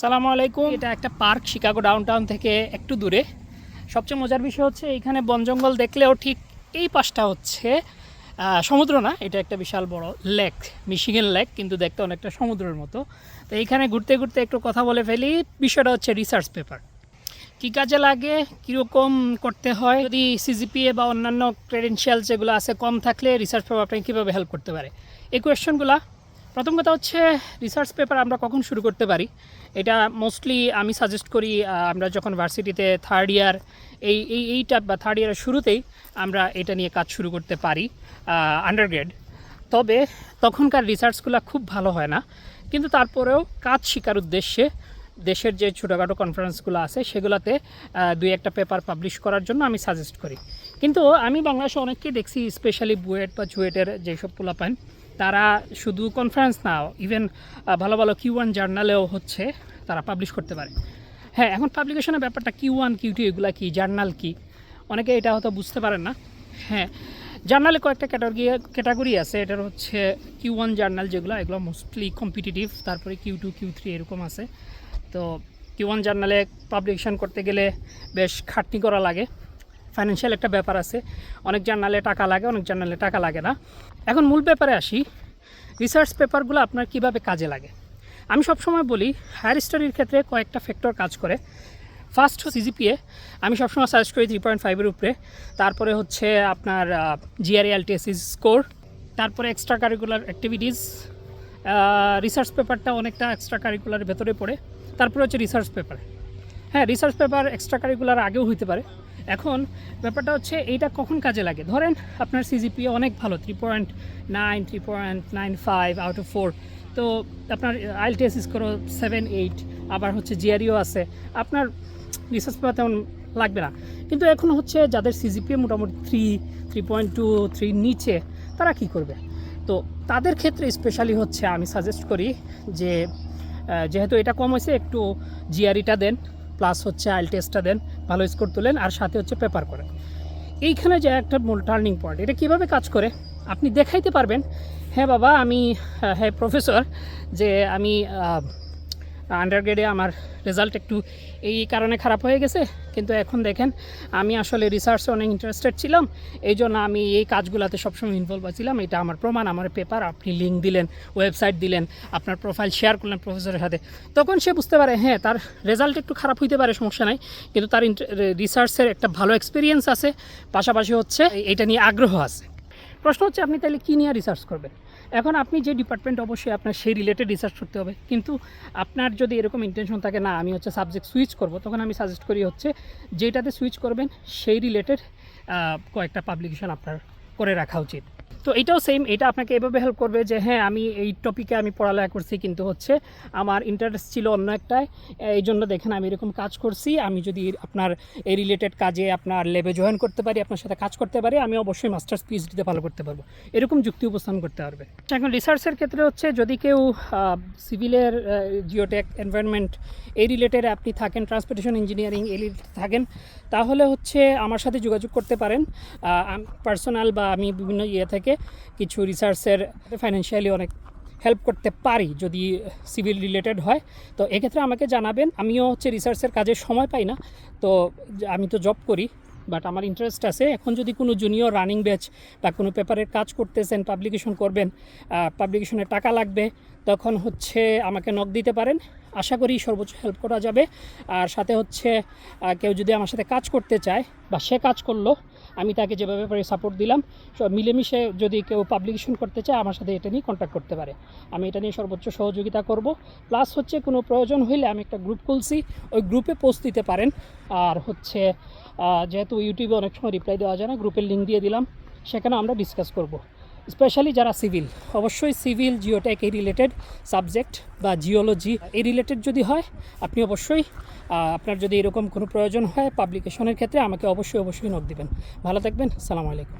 সালামু আলাইকুম। এটা একটা পার্ক শিকাগো ডাউনটাউন থেকে একটু দূরে। সবচেয়ে মজার বিষয় হচ্ছে এইখানে বন জঙ্গল দেখলেও ঠিক এই পাশটা হচ্ছে সমুদ্র না, এটা একটা বিশাল বড় লেক মিশিগান লেক কিন্তু দেখতে অনেকটা সমুদ্রের মতো। তো এইখানে ঘুরতে ঘুরতে একটু কথা বলে ফেলি, বিষয়টা হচ্ছে রিসার্চ পেপার কী কাজে লাগে, কীরকম করতে হয়? যদি সিজিপিএ বা অন্যান্য ক্রেডেন্সিয়াল যেগুলো আছে কম থাকলে রিসার্চ পেপার আপনাকে কীভাবে হেল্প করতে পারে? এই কোয়েশ্চেনগুলো প্রথম কথা হচ্ছে রিসার্চ পেপার আমরা কখন শুরু করতে পারি? এটা মোস্টলি আমি সাজেস্ট করি আমরা যখন ভার্সিটিতে থার্ড ইয়ার এই এই, এইটা বা থার্ড ইয়ারের শুরুতেই আমরা এটা নিয়ে কাজ শুরু করতে পারি আন্ডারগ্রেড তবে তখনকার রিসার্চগুলো খুব ভালো হয় না, কিন্তু তারপরেও কাজ শেখার উদ্দেশ্যে দেশের যে ছোটোখাটো কনফারেন্সগুলো আছে, সেগুলোতে দুই একটা পেপার পাবলিশ করার জন্য আমি সাজেস্ট করি। কিন্তু আমি বাংলাদেশে অনেককেই দেখছি স্পেশালি বুয়েট বা চুয়েটের যেসব পোলাপান তারা শুধু কনফারেন্স না ইভেন ভালো ভালো কিউ ওয়ান জার্নালেও হচ্ছে তারা পাবলিশ করতে পারে। হ্যাঁ এখন পাবলিকেশনের ব্যাপারটা কিউ ওয়ান কিউ টু এগুলো কী? জার্নাল কী? অনেকে এটা হয়তো বুঝতে পারেন না। হ্যাঁ জার্নালে কয়েকটা ক্যাটাগরি ক্যাটাগরি আছে। এটার হচ্ছে কিউ ওয়ান জার্নাল যেগুলো, এগুলো মোস্টলি কম্পিটিটিভ তারপরে কিউ টু কিউ থ্রি এরকম আছে। তো কিউ ওয়ান জার্নালে পাবলিকেশন করতে গেলে বেশ খাটনি করা লাগে। ফাইন্যান্সিয়াল একটা ব্যাপার আছে। অনেক জার্নালে টাকা লাগে, অনেক জার্নালে টাকা লাগে না। এখন মূল ব্যাপারে আসি। রিসার্চ পেপারগুলো আপনার কীভাবে কাজে লাগে? আমি সবসময় বলি হায়ার স্টাডির ক্ষেত্রে কয়েকটা ফ্যাক্টর কাজ করে। ফার্স্ট সিজিপিএ আমি সবসময় সাজেস্ট করি থ্রি পয়েন্ট ফাইভের উপরে। তারপরে হচ্ছে আপনার জিআরএ এলটিএসিস স্কোর তারপরে এক্সট্রা কারিকুলার অ্যাক্টিভিটিস রিসার্চ পেপারটা অনেকটা এক্সট্রা কারিকুলার ভেতরে পড়ে। তারপরে হচ্ছে রিসার্চ পেপার হ্যাঁ রিসার্চ পেপার এক্সট্রা কারিকুলার আগেও হইতে পারে। এখন ব্যাপারটা হচ্ছে এইটা কখন কাজে লাগে? ধরেন আপনার সিজিপিএ অনেক ভালো three point nine three point nine five out of four তো আপনার আইএলটিএস স্কোর সেভেন এইট আবার হচ্ছে জিআরইও আছে। আপনার রিসার্চ পেপার তেমন লাগবে না। কিন্তু এখন হচ্ছে যাদের সিজিপিএ মোটামুটি থ্রি থ্রি পয়েন্ট টু থ্রির নিচে, তারা কি করবে? তো তাদের ক্ষেত্রে স্পেশালি হচ্ছে আমি সাজেস্ট করি যে যেহেতু এটা কম হয়েছে, একটু জিআরইটা দেন। প্লাস হচ্ছে আইল টেস্টটা দেন, ভালো স্কোর তোলেন, আর সাথে হচ্ছে পেপার করেন। এইখানে যে একটা মূল টার্নিং পয়েন্ট এটা কীভাবে কাজ করে? আপনি দেখাইতে পারবেন। হ্যাঁ বাবা, আমি হ্যাঁ প্রফেসর যে আমি আন্ডারগ্রেডে আমার রেজাল্ট একটু এই কারণে খারাপ হয়ে গেছে। কিন্তু এখন দেখেন, আমি আসলে রিসার্চে অনেক ইন্টারেস্টেড ছিলাম। এই জন্য আমি এই কাজগুলোতে সবসময় ইনভলভ ছিলাম এটা আমার প্রমাণ, আমার পেপার আপনি লিঙ্ক দিলেন ওয়েবসাইট দিলেন, আপনার প্রোফাইল শেয়ার করলেন প্রফেসরের সাথে তখন সে বুঝতে পারে হ্যাঁ তার রেজাল্ট একটু খারাপ হইতে পারে, সমস্যা নাই। কিন্তু তার রিসার্চের একটা ভালো এক্সপিরিয়েন্স আছে। পাশাপাশি হচ্ছে এটা নিয়ে আগ্রহ আছে। প্রশ্ন হচ্ছে আপনি তাহলে কী নিয়ে রিসার্চ করবেন? এখন আপনি যে ডিপার্টমেন্ট অবশ্যই আপনার সেই রিলেটেড রিসার্চ করতে হবে। কিন্তু আপনার যদি এরকম ইন্টেনশন থাকে, না, আমি হচ্ছে সাবজেক্ট সুইচ করব, তখন আমি সাজেস্ট করি হচ্ছে, যেটাতে সুইচ করবেন, সেই রিলেটেড কয়েকটা পাবলিকেশন আপনার করে রাখা উচিত। তো এটাও সেম এটা আপনাকে এভাবে হেল্প করবে যে হ্যাঁ আমি এই টপিকে আমি পড়ালেখা করছি কিন্তু হচ্ছে আমার ইন্টারেস্ট ছিল অন্য একটায় এই জন্য দেখেন আমি এরকম কাজ করছি, আমি যদি আপনার এই রিলেটেড কাজে আপনার লেবে জয়েন করতে পারি, আপনার সাথে কাজ করতে পারি, আমি অবশ্যই মাস্টার্স পিএইচডিতে ভালো করতে পারব। এরকম যুক্তি উপস্থাপন করতে পারবে। এখন রিসার্চের ক্ষেত্রে হচ্ছে যদি কেউ সিভিলের জিওটেক এনভায়রনমেন্ট এই রিলেটেড আপনি থাকেন ট্রান্সপোর্টেশন ইঞ্জিনিয়ারিং এই থাকেন, তাহলে হচ্ছে আমার সাথে যোগাযোগ করতে পারেন। পার্সোনাল বা আমি বিভিন্ন ইয়ে থেকে কিছু রিসার্চের ফাইন্যান্সিয়ালি অনেক হেল্প করতে পারি যদি সিভিল রিলেটেড হয়। তো এক্ষেত্রে আমাকে জানাবেন, আমিও হচ্ছে রিসার্চের কাজে সময় পাই না। তো আমি তো জব করি। বাট আমার ইন্টারেস্ট আছে। এখন যদি কোনো জুনিয়র রানিং ব্যাচ বা কোনো পেপারের কাজ করতেছেন পাবলিকেশন করবেন পাবলিকেশনের টাকা লাগবে, তখন হচ্ছে আমাকে নক দিতে পারেন। আশা করি সর্বোচ্চ হেল্প করা যাবে। আর সাথে হচ্ছে কেউ যদি আমার সাথে কাজ করতে চায় বা সে কাজ করল, আমি তাকে যেভাবে পারি সাপোর্ট দিলাম। সব মিলেমিশে যদি কেউ পাবলিকেশন করতে চায়, আমার সাথে এটা নিয়ে কন্ট্যাক্ট করতে পারে। আমি এটা নিয়ে সর্বোচ্চ সহযোগিতা করব। প্লাস হচ্ছে কোনো প্রয়োজন হইলে আমি একটা গ্রুপ খুলছি। ওই গ্রুপে পোস্ট দিতে পারেন। আর হচ্ছে যেহেতু ইউটিউবে অনেক সময় রিপ্লাই দেওয়া যায় না গ্রুপের লিঙ্ক দিয়ে দিলাম, সেখানে আমরা ডিসকাস করব। স্পেশালি যারা সিভিল অবশ্যই সিভিল জিওটেক এই রিলেটেড সাবজেক্ট বা জিওলজি এই রিলেটেড যদি হয়, আপনি অবশ্যই আপনার যদি এরকম কোনো প্রয়োজন হয় পাবলিকেশনের ক্ষেত্রে, আমাকে অবশ্যই অবশ্যই নক দেবেন। ভালো থাকবেন, সালামু আলাইকুম।